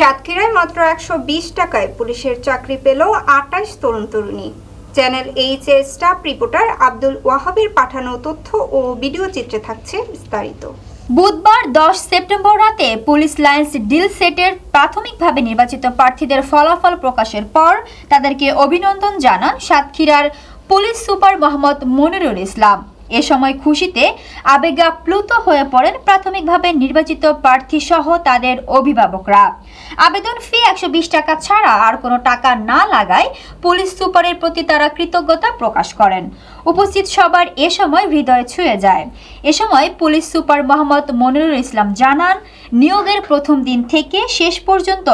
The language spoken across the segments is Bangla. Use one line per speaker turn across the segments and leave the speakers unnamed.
সাতক্ষীরায় মাত্র একশো বিশ টাকায় পুলিশের চাকরি পেল আটাইশ তরুণ তরুণী। চ্যানেল এইচ এর স্টাফ রিপোর্টার আব্দুল ওয়াহাবের পাঠানো তথ্য ও ভিডিও চিত্রে থাকছে বিস্তারিত।
বুধবার দশ সেপ্টেম্বর রাতে পুলিশ লাইন্স ডিল সেটের প্রাথমিকভাবে নির্বাচিত প্রার্থীদের ফলাফল প্রকাশের পর তাদেরকে অভিনন্দন জানান সাতক্ষীরার পুলিশ সুপার মোহাম্মদ মনিরুল ইসলাম। এ সময় খুশিতে আবেগাপ্লুত হয়ে পড়েন প্রাথমিকভাবে নির্বাচিত প্রার্থী সহ তাদের অভিভাবকরা। আবেদন ফি একশো বিশ টাকা ছাড়া আর কোনো টাকা না লাগায় পুলিশ সুপারের প্রতি তারা কৃতজ্ঞতা প্রকাশ করেন। উপস্থিত সবার এ সময় হৃদয় ছুঁয়ে যায়। এ সময় পুলিশ সুপার মোহাম্মদ মনিরুল ইসলাম জানান, নিয়োগের প্রথম দিন থেকে শেষ পর্যন্ত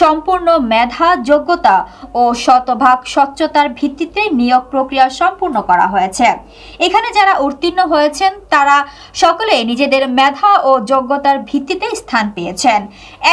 সম্পূর্ণ মেধা, যোগ্যতা ও শতভাগ স্বচ্ছতার ভিত্তিতে নিয়োগ প্রক্রিয়া সম্পূর্ণ করা হয়েছে। এখানে যারা উত্তীর্ণ হয়েছেন, তারা সকলে নিজেদের মেধা ও যোগ্যতার ভিত্তিতে স্থান পেয়েছেন।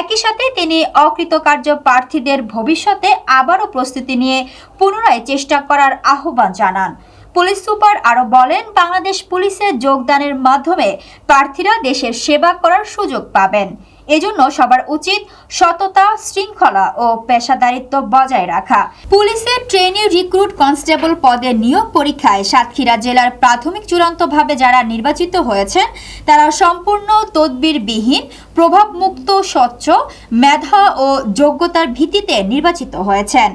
একই সাথে তিনি অকৃতকার্য প্রার্থীদের ভবিষ্যতে আবারও প্রস্তুতি নিয়ে পুনরায় চেষ্টা করার আহ্বান জানান। পুলিশ সুপার আরও বলেন, বাংলাদেশ পুলিশে যোগদানের মাধ্যমে প্রার্থীরা দেশের সেবা করার সুযোগ পাবেন। এজন্য সবার উচিত সততা, শৃঙ্খলা ও পেশাদারিত্ব বজায় রাখা। পুলিশের ট্রেনি রিক্রুট কনস্টেবল পদে নিয়োগ পরীক্ষায় সাতক্ষীরা জেলার প্রাথমিক চূড়ান্তভাবে যারা নির্বাচিত হয়েছেন, তারা সম্পূর্ণ তদবিরবিহীন, প্রভাবমুক্ত, স্বচ্ছ, মেধা ও যোগ্যতার ভিত্তিতে নির্বাচিত হয়েছেন।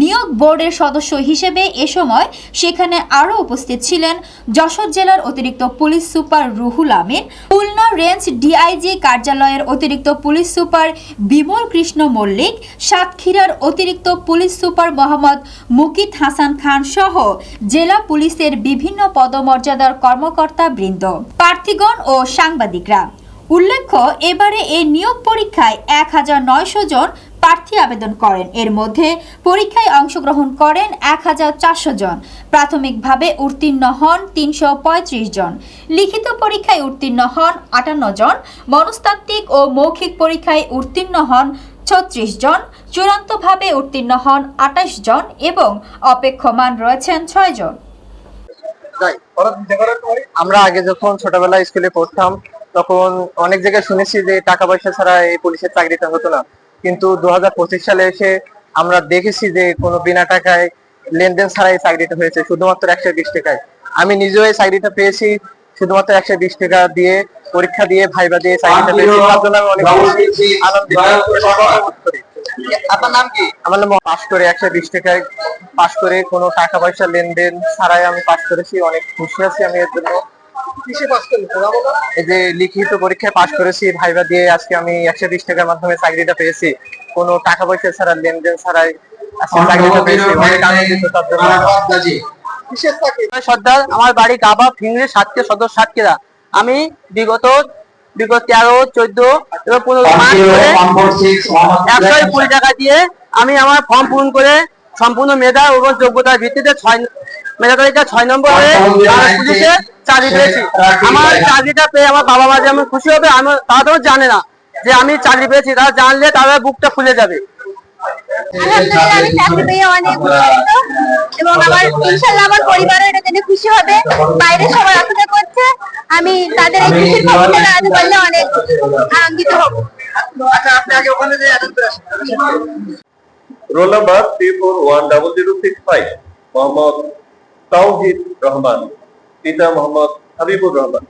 নিয়োগ বোর্ডের সদস্য হিসেবে এ সময় সেখানে আরও উপস্থিত ছিলেন যশোর জেলার অতিরিক্ত police super Ruhul Amin, Khulna range DIG কার্যালয়ের অতিরিক্ত পুলিশ সুপার বিমল কৃষ্ণ মল্লিক, সাতক্ষীরার অতিরিক্ত পুলিশ সুপার মোহাম্মদ মুকিত হাসান খান সহ জেলা পুলিশের বিভিন্ন পদমর্যাদার কর্মকর্তা বৃন্দ প্রার্থীগণ ও সাংবাদিকরা। উল্লেখ্য, এবারে এই নিয়োগ পরীক্ষায় এক হাজার নয়শো জন প্রার্থী আবেদন করেন। এর মধ্যে পরীক্ষায় অংশগ্রহণ করেন এক হাজার চারশো জন। প্রাথমিকভাবে উত্তীর্ণ হন তিনশো পঁয়ত্রিশ জন। লিখিত পরীক্ষায় উত্তীর্ণ হন আটান্ন জন। মনস্তাত্ত্বিক ও মৌখিক পরীক্ষায় উত্তীর্ণ হন ছত্রিশ জন। চূড়ান্তভাবে উত্তীর্ণ হন আঠাশ জন এবং অপেক্ষমান রয়েছেন ছয় জন।
আমরা আগে যখন ছোটবেলায় স্কুলে পড়তাম তখন অনেক জায়গায় শুনেছি যে টাকা পয়সা ছাড়া এই পুলিশের চাকরিটা হতো না। কিন্তু দু সালে এসে আমরা দেখেছি যে কোনো বিনা টাকায় লেনদেন ছাড়া এই চাকরিটা হয়েছে শুধুমাত্র একশো বিশ টাকায়। আমি নিজেও এই চাকরিটা পেয়েছি শুধুমাত্র একশো বিশ টাকা দিয়ে পরীক্ষা দিয়ে ভাইবা দিয়ে চাকরিটা পেয়েছি। তার জন্য আমি অনেক আনন্দিত।
আপনার নাম কি?
আমার নাম পাস করে একশো বিশ টাকায় পাস করে কোনো টাকা পয়সা লেনদেন ছাড়াই আমি পাস করেছি অনেক খুশি আছি আমি এর জন্য।
কিসে পাস করলেন
এই যে লিখিত পরীক্ষায় পাস করেছি ভাইবা দিয়ে আজকে আমি একশো বিশ টাকার মাধ্যমে চাকরিটা পেয়েছি। কোনো টাকা পয়সা ছাড়া লেনদেন ছাড়াই আজকে চাকরিটা পেয়েছি। অনেক আনন্দিত তার জন্য
সর্দার আমার বাড়ি গাবা সাতকে সদর সাতক্ষীরা আমি বিগত বিগত তেরো চোদ্দ এবং পনেরো মাস ধরে একশো কুড়ি টাকা দিয়ে আমি আমার ফর্ম পূরণ করে সম্পূর্ণ মেধা এবং যোগ্যতার ভিত্তিতে ছয় মেধা তালিকা ছয় নম্বর হয়ে পুলিশে চাকরি পেয়েছি। আমার চাকরিটা পেয়ে আমার বাবা মা যেমন খুশি হবে আমি তারা তো জানে না যে আমি চাকরি পেয়েছি। তারা জানলে তাদের বুকটা খুলে যাবে।
আলহামদুলিল্লাহ আমি চাকরি পেয়ে অনেক উৎসাহিত এবং আমার ইনশাল্লাহ আমার পরিবারও এটা জেনে খুশি হবে। বাইরে সবাই অপেক্ষা করছে। আমি তাদের এই খুশির খবরটা জানাতে পারলে অনেক আনন্দিত হব।
আচ্ছা আপনি আগে ওখানে যে অ্যাটেন্ড করে আসেন।
Roll number three four one double zero six five Mohammad Tawhid Rahman পিতা মোহাম্মদ হাবিবুর রহমান